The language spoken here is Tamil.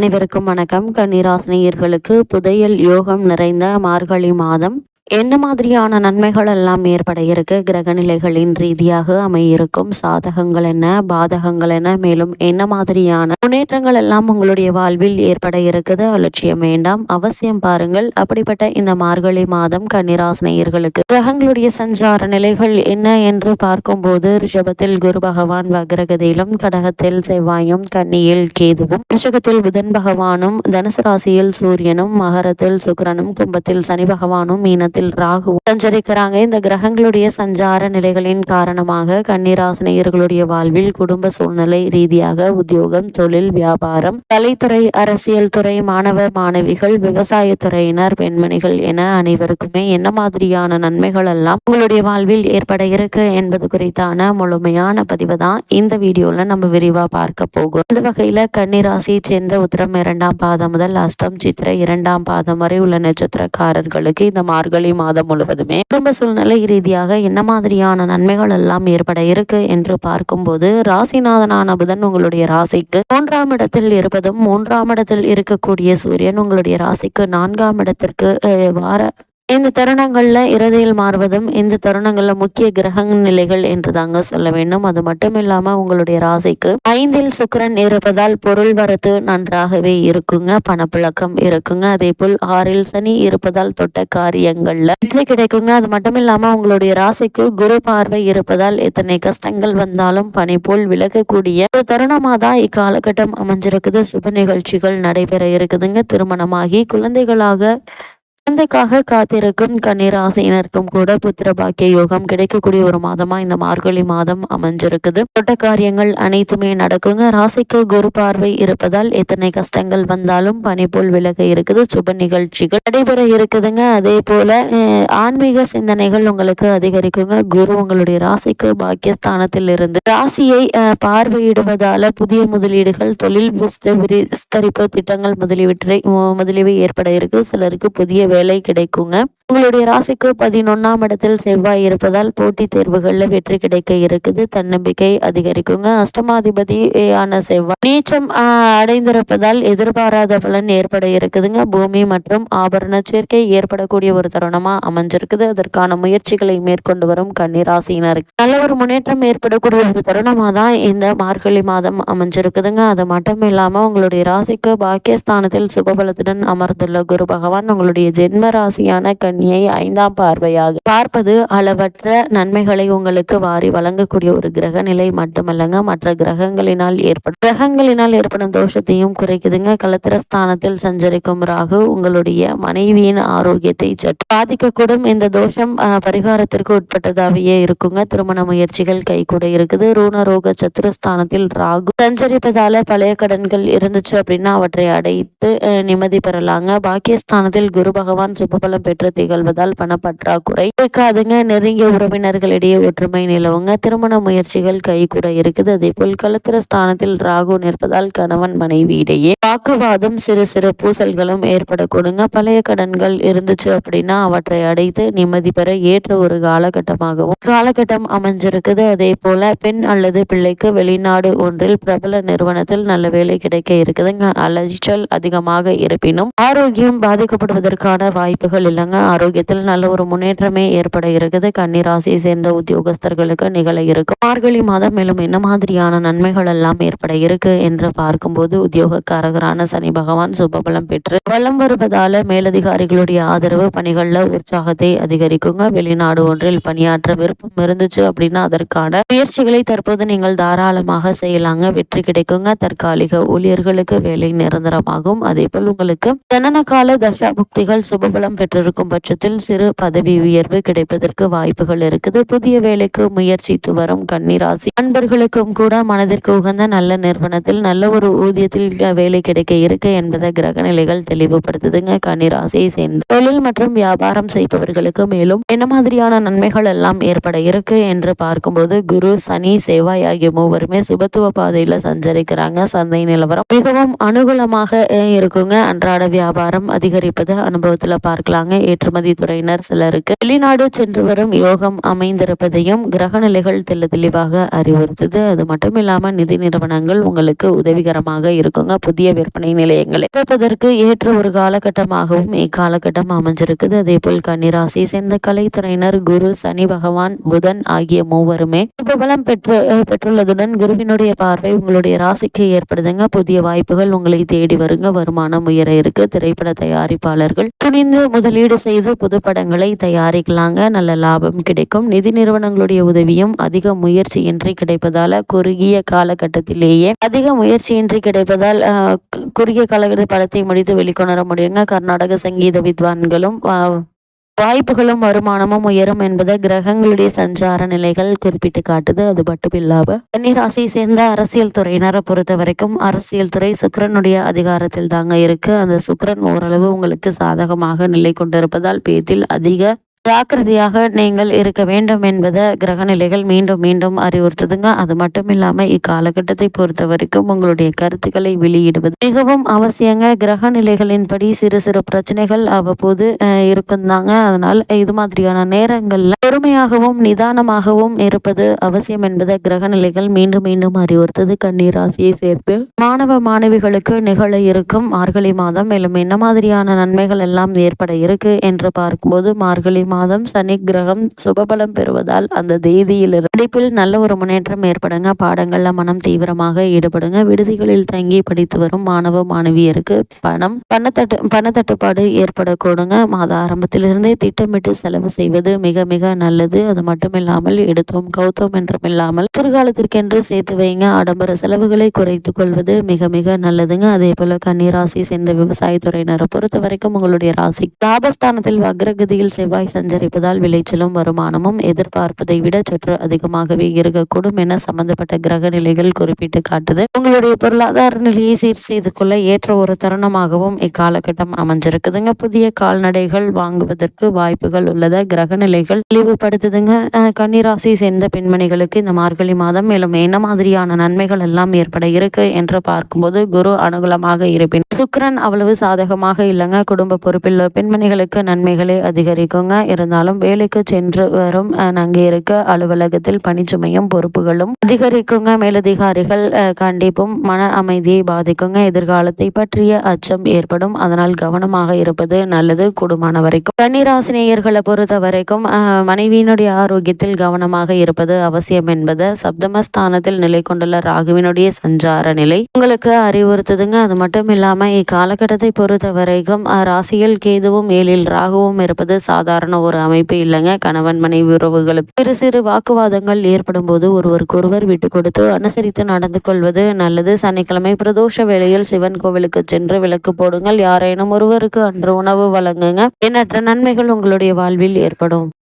அனைவருக்கும் வணக்கம். கன்னிராசினியர்களுக்கு புதையல் யோகம் நிறைந்த மார்கழி மாதம் என்ன மாதிரியான நன்மைகள் எல்லாம் ஏற்பட இருக்கு? கிரகநிலைகளின் ரீதியாக அமையிருக்கும் சாதகங்கள் என்ன? பாதகங்கள் என்ன? மேலும் என்ன மாதிரியான முன்னேற்றங்கள் எல்லாம் உங்களுடைய வாழ்வில் ஏற்பட இருக்குது? அலட்சியம் வேண்டாம். அவசியம் பாருங்கள். அப்படிப்பட்ட இந்த மார்கழி மாதம் கன்னிராசினியர்களுக்கு கிரகங்களுடைய சஞ்சார நிலைகள் என்ன என்று பார்க்கும்போது ரிஷபத்தில் குரு பகவான் வக்ரகதியிலும் கடகத்தில் செவ்வாயும் கன்னியில் கேதுவும் ரிஷகத்தில் புதன் பகவானும் தனுசு ராசியில் சூரியனும் மகரத்தில் சுக்கிரனும் கும்பத்தில் சனி பகவானும் மீனத்தில் ராகுவும் சஞ்சரிக்கிறாங்க. இந்த கிரகங்களுடைய சஞ்சார நிலைகளின் காரணமாக கன்னிராசினியர்களுடைய வாழ்வில் குடும்ப சூழ்நிலை ரீதியாக உத்தியோகம் தொழில் வியாபாரம் கலைத்துறை அரசியல் துறை மாணவ மாணவிகள் விவசாயத்துறையினர் பெண்மணிகள் என அனைவருக்குமே என்ன மாதிரியான நன்மைகள் எல்லாம் உங்களுடைய வாழ்வில் ஏற்பட இருக்கு என்பது குறித்தான முழுமையான பதிவு தான் இந்த வீடியோல நம்ம விரிவா பார்க்க போகும் இந்த வகையில கன்னிராசியை சேர்ந்த உத்திரம் இரண்டாம் பாதம் முதல் அஷ்டம் சித்திரை இரண்டாம் பாதம் வரை உள்ள நட்சத்திரக்காரர்களுக்கு இந்த மார்கழி மாதம் முழுவதுமே குடும்ப சூழ்நிலை ரீதியாக என்ன மாதிரியான நன்மைகள் எல்லாம் ஏற்பட இருக்கு என்று பார்க்கும்போது ராசிநாதனான புதன் உங்களுடைய ராசிக்கு மூன்றாம் இடத்தில் இருப்பதும் மூன்றாம் இடத்தில் இருக்கக்கூடிய சூரியன் உங்களுடைய ராசிக்கு நான்காம் இடத்திற்கு அஹ், வார இந்த தருணங்களில் இறுதியில் மாறுவதும் இந்த தருணங்களில் முக்கிய கிரக நிலைகள் என்று தாங்க சொல்ல வேண்டும். அது மட்டும் இல்லாமல் உங்களுடைய ராசிக்கு ஐந்தில் சுக்கரன் இருப்பதால் பொருள் வரத்து நன்றாகவே இருக்குங்க பணப்புழக்கம் இருக்குங்க. அதே போல் ஆறில் சனி இருப்பதால் தொட்ட காரியங்கள்ல வெற்றி கிடைக்குங்க. அது மட்டும் இல்லாமல் உங்களுடைய ராசிக்கு குரு பார்வை இருப்பதால் எத்தனை கஷ்டங்கள் வந்தாலும் பனி போல் விலகக்கூடிய ஒரு தருணமாக தான் இக்காலகட்டம் அமைஞ்சிருக்குது. சுப நிகழ்ச்சிகள் நடைபெற இருக்குதுங்க. திருமணமாகி குழந்தைகளாக குழந்தைக்காக காத்திருக்கும் கன்னிராசியினருக்கும் கூட புத்திர பாக்கிய யோகம் கிடைக்கக்கூடிய ஒரு மாதமா இந்த மார்கழி மாதம் அமைஞ்சிருக்குது. தொட்ட காரியங்கள் அனைத்துமே நடக்குங்க. ராசிக்கு குரு பார்வை இருப்பதால் எத்தனை கஷ்டங்கள் வந்தாலும் பனி போல் விலக இருக்குது. சுப நிகழ்ச்சிகள் நடைபெற இருக்குதுங்க. அதே போல ஆன்மீக சிந்தனைகள் உங்களுக்கு அதிகரிக்குங்க. குரு உங்களுடைய ராசிக்கு பாக்கியஸ்தானத்தில் இருந்து ராசியை பார்வையிடுவதால புதிய முதலீடுகள் தொழில் விஸ்த- விஸ்தரிப்பு திட்டங்கள் முதலியவற்றை முதலீவு ஏற்பட இருக்கு. சிலருக்கு புதிய வேலை கிடைக்குங்க. உங்களுடைய ராசிக்கு பதினொன்னாம் இடத்தில் செவ்வாய் இருப்பதால் போட்டித் தேர்வுகளில் வெற்றி கிடைக்க இருக்குது. தன்னம்பிக்கை அதிகரிக்குங்க. அஷ்டமாதிபதி ஆன செவ்வாய் நீச்சம் அடைந்திருப்பதால் எதிர்பாராத பலன் ஏற்பட இருக்குதுங்க. பூமி மற்றும் ஆபரண சேர்க்கை ஏற்படக்கூடிய ஒரு தருணமா அமைஞ்சிருக்குது. அதற்கான முயற்சிகளை மேற்கொண்டு வரும் கன்னிராசியினருக்கு. நல்ல ஒரு முன்னேற்றம் ஏற்படக்கூடிய ஒரு தருணமா தான் இந்த மார்கழி மாதம் அமைஞ்சிருக்குதுங்க. அது மட்டும் இல்லாம உங்களுடைய ராசிக்கு பாக்கியஸ்தானத்தில் சுபபலத்துடன் அமர்ந்துள்ள குரு பகவான் உங்களுடைய ஜென்ம ராசியான கன்னியை ஐந்தாம் பார்வையாக பார்ப்பது அளவற்ற நன்மைகளை உங்களுக்கு வாரி வழங்கக்கூடிய ஒரு கிரக நிலை மட்டுமல்லங்க. மற்ற கிரகங்களினால் ஏற்படும் கிரகங்களினால் ஏற்படும் தோஷத்தையும் குறைக்குதுங்க. கலத்திரஸ்தானத்தில் சஞ்சரிக்கும் ராகு உங்களுடைய மனைவியின் ஆரோக்கியத்தை சற்று பாதிக்கக்கூடும். இந்த தோஷம் ஆஹ், பரிகாரத்திற்கு உட்பட்டதாகவே இருக்குங்க. திருமண முயற்சிகள் கைகூட இருக்குது. ரூணரோக சத்துருஸ்தானத்தில் ராகு சஞ்சரிப்பதால பழைய கடன்கள் இருந்துச்சு அப்படின்னா அவற்றை அடைத்து அஹ், நிம்மதி பெறலாங்க. பாக்கியஸ்தானத்தில் குரு பகவான் சுபபலம் பெற்று திகழ்வதால் பணப்பற்றாக்குறை இருக்காதுங்க நெருங்கிய உறவினர்களிடையே ஒற்றுமை நிலவுங்க. திருமண முயற்சிகள் கைகூட இருக்குது. அதே போல் கலத்திர ஸ்தானத்தில் ராகு நிற்பதால் கணவன் மனைவி இடையே வாக்குவாதம் சிறு சிறு பூசல்களும் ஏற்படக்கூடுங்க. பழைய கடன்கள் இருந்துச்சு அப்படின்னா அவற்றை அடைத்து நிம்மதி பெற ஏற்ற ஒரு காலகட்டமாகவும் காலகட்டம் அமைஞ்சிருக்குது. அதே போல பெண் அல்லது பிள்ளைக்கு வெளிநாடு ஒன்றில் பிரபல நிறுவனத்தில் நல்ல வேலை கிடைக்க இருக்குதுங்க. அலைச்சல் அதிகமாக இருப்பினும் ஆரோக்கியம் பாதிக்கப்படுவதற்கான வாய்ப்புகள் இல்லைங்க. ஆரோக்கியத்தில் நல்ல ஒரு முன்னேற்றமே ஏற்பட இருக்குது. கன்னிராசியை சேர்ந்த உத்தியோகஸ்தர்களுக்கு நிகழ இருக்கும். மார்கழி மாதம் மேலும் என்ன மாதிரியான நன்மைகள் எல்லாம் ஏற்பட இருக்கு என்று பார்க்கும்போது உத்தியோகக்காரகரான சனி பகவான் சுபபலம் பெற்று வலம் வருவதால மேலதிகாரிகளுடைய ஆதரவு பணிகள்ல உற்சாகத்தை அதிகரிக்குங்க. வெளிநாடு ஒன்றில் பணியாற்ற விருப்பம் இருந்துச்சு அப்படின்னா அதற்கான முயற்சிகளை தற்போது நீங்கள் தாராளமாக செய்யலாங்க. வெற்றி கிடைக்குங்க. தற்காலிக ஊழியர்களுக்கு வேலை நிரந்தரமாகும். அதே போல் உங்களுக்கு ஜனன கால தசா புக்திகள் சுபபலம் பெற்றிருக்கும் பட்சத்தில் சிறு பதவி உயர்வு கிடைப்பதற்கு வாய்ப்புகள் இருக்குது. புதிய வேலைக்கு முயற்சித்து வரும் கன்னிராசி. அன்பர்களுக்கும் கூட மனதிற்கு உகந்த நல்ல நிறுவனத்தில் நல்ல ஒரு ஊதியத்தில் வேலை கிடைக்க இருக்கு என்பதை கிரக நிலைகள் தெளிவுபடுத்துதுங்க. கன்னிராசியை சேர்ந்து தொழில் மற்றும் வியாபாரம் செய்பவர்களுக்கு மேலும் என்ன மாதிரியான நன்மைகள் எல்லாம் ஏற்பட இருக்கு என்று பார்க்கும்போது குரு சனி செவ்வாய் ஆகிய மூவருமே சுபத்துவ பாதையில சஞ்சரிக்கிறாங்க. சந்தை நிலவரம் மிகவும் அனுகூலமாக இருக்குங்க. அன்றாட வியாபாரம் அதிகரிப்பது அனுபவத்துல பார்க்கலாங்க. ஏற்றுமதி துறையினர் சிலருக்கு வெளிநாடு சென்று வரும் யோகம் அமைந்திருப்பதையும் கிரக நிலைகள் தெல்ல தெளிவாக அறிவுறுத்துது. அது மட்டும் இல்லாம நிதி நிறுவனங்கள் உங்களுக்கு உதவிகரமாக இருக்குங்க. புதிய விற்பனை நிலையங்களை திறப்பதற்கு ஏற்ற ஒரு காலகட்டமாகவும் இக்காலகட்டம் அமைஞ்சிருக்குது. அதே போல் கன்னிராசி சேர்ந்த கலைத்துறையினர் குரு சனி பகவான் புதன் ஆகிய மூவருமே சுபபலம் பெற்று பெற்றுள்ளதுடன் குருவினுடைய பார்வை உங்களுடைய ராசிக்கு ஏற்படுதுங்க. புதிய வாய்ப்புகள் உங்களை தேடி வருங்க. வருமானம் உயர இருக்கு. திரைப்பட தயாரிப்பாளர்கள் துணிந்து முதலீடு செய்து புது படங்களை தயாரிக்கலாங்க. நல்ல லாபம் கிடைக்கும். நிதி நிறுவனங்களுடைய உதவியும் அதிக முயற்சியின்றி கிடைப்பதால குறுகிய காலகட்டத்திலேயே அதிக முயற்சியின்றி கிடைப்பதால் குறுகிய காலகட்ட படத்தை முடித்து வெளிக்கொணர முடியுங்க. கர்நாடக சங்கீத வித்வான்களும் வாய்ப்புகளும் வருமானமும் உயரும் என்பதை கிரகங்களுடைய சஞ்சார நிலைகள் குறிப்பிட்டு காட்டுது. அது மட்டும் இல்லாம கன்னிராசியை சேர்ந்த அரசியல் துறையினரை பொறுத்த வரைக்கும் அரசியல் துறை சுக்கரனுடைய அதிகாரத்தில் தாங்க இருக்கு. அந்த சுக்கரன் ஓரளவு உங்களுக்கு சாதகமாக நிலை கொண்டிருப்பதால் பேத்தில் அதிக ஜாக்கிரதையாக நீங்கள் இருக்க வேண்டும் என்பதை கிரகநிலைகள் மீண்டும் மீண்டும் அறிவுறுத்துதுங்க. அது மட்டும் இல்லாமல் இக்காலகட்டத்தை பொறுத்த வரைக்கும் உங்களுடைய கருத்துக்களை வெளியிடுவது மிகவும் அவசியங்க. கிரகநிலைகளின்படி சிறு சிறு பிரச்சனைகள் அவ்வப்போது இருக்கும் இருக்குந்தாங்க. அதனால் இது மாதிரியான நேரங்களில் பொறுமையாகவும் நிதானமாகவும் இருப்பது அவசியம் என்பதை கிரகநிலைகள் மீண்டும் மீண்டும் அறிவுறுத்தது. கண்ணீர் ராசியை சேர்த்து மாணவ மாணவிகளுக்கு நிகழ இருக்கும் மார்கழி மாதம். மேலும் என்ன மாதிரியான நன்மைகள் எல்லாம் ஏற்பட இருக்கு என்று பார்க்கும்போது மார்கழி மாதம் மாதம் சனி கிரகம் சுபபலம் பெறுவதால் அந்த தேதியில் படிப்பில் நல்ல ஒரு முன்னேற்றம் ஏற்படுங்க. பாடங்கள்ல மனம் தீவிரமாக ஈடுபடுங்க. விடுதிகளில் தங்கி படித்து வரும் மாணவ மாணவியருக்கு பணம் பணத்தட்டு பணத்தட்டுப்பாடு ஏற்படக்கூடுங்க. மாத ஆரம்பத்திலிருந்தே திட்டமிட்டு செலவு செய்வது மிக மிக நல்லது. அது மட்டும் இல்லாமல் எடுத்தோம் கௌத்தோம் என்றும் இல்லாமல் எதிர்காலத்திற்கென்று சேர்த்து வைங்க. ஆடம்பர செலவுகளை குறைத்துக் கொள்வது மிக மிக நல்லதுங்க. அதே போல கன்னிராசி சேர்ந்த விவசாயத்துறையினரை பொறுத்த வரைக்கும் உங்களுடைய ராசி. லாபஸ்தானத்தில் வக்ரகதியில் செவ்வாய் சஞ்சரிப்பதால் விளைச்சலும் வருமானமும் எதிர்பார்ப்பதை விட சற்று அதிகமாகவே இருக்கக்கூடும் என சம்பந்தப்பட்ட கிரக நிலைகள் குறிப்பிட்டு காட்டுது. உங்களுடைய பொருளாதார நிலையை சீர் செய்து கொள்ள ஏற்ற ஒரு தருணமாகவும் இக்காலகட்டம் அமைஞ்சிருக்குதுங்க. புதிய கால்நடைகள் வாங்குவதற்கு வாய்ப்புகள் உள்ளதா கிரக நிலைகள் தெளிவுபடுத்துதுங்க கன்னிராசி சேர்ந்த பெண்மணிகளுக்கு இந்த மார்கழி மாதம் மேலும் என்ன மாதிரியான நன்மைகள் எல்லாம் ஏற்பட இருக்கு என்று பார்க்கும்போது குரு அனுகூலமாக இருப்பின். சுக்கரன் அவ்வளவு சாதகமாக இல்லைங்க. குடும்ப பொறுப்பில் பெண்மணிகளுக்கு நன்மைகளை அதிகரிக்குங்க. இருந்தாலும் வேலைக்கு சென்று வரும். அஹ், அங்கே இருக்க அலுவலகத்தில் பணிச்சுமையும் பொறுப்புகளும் அதிகரிக்குங்க. மேலதிகாரிகள் கண்டிப்பும் மன அமைதியை பாதிக்குங்க. எதிர்காலத்தை பற்றிய அச்சம் ஏற்படும். அதனால் கவனமாக இருப்பது நல்லது. கூடுமான வரைக்கும். கன்னிராசினியர்களை பொறுத்த வரைக்கும் மனைவியினுடைய ஆரோக்கியத்தில் கவனமாக இருப்பது அவசியம் என்பது சப்தமஸ்தானத்தில் நிலை கொண்டுள்ள ராகுவினுடைய சஞ்சார நிலை உங்களுக்கு அறிவுறுத்துதுங்க. அது மட்டும் இல்லாம இக்காலகட்டத்தை பொறுத்த வரைக்கும் ராசியில் கேதுவும் ஏழில் ராகுவும் இருப்பது சாதாரண ஒரு அமைப்பு இல்லைங்க. கணவன் மனைவி உறவுகளுக்கு சிறு சிறு வாக்குவாதங்கள் ஏற்படும் போது ஒருவருக்கொருவர் விட்டு கொடுத்து அனுசரித்து நடந்து கொள்வது நல்லது. சனிக்கிழமை பிரதோஷ வேளையில் சிவன் கோவிலுக்கு சென்று விளக்கு போடுங்கள். யாரேனும் ஒருவருக்கு அன்று உணவு வழங்குங்க. எண்ணற்ற நன்மைகள் உங்களுடைய வாழ்வில் ஏற்படும்.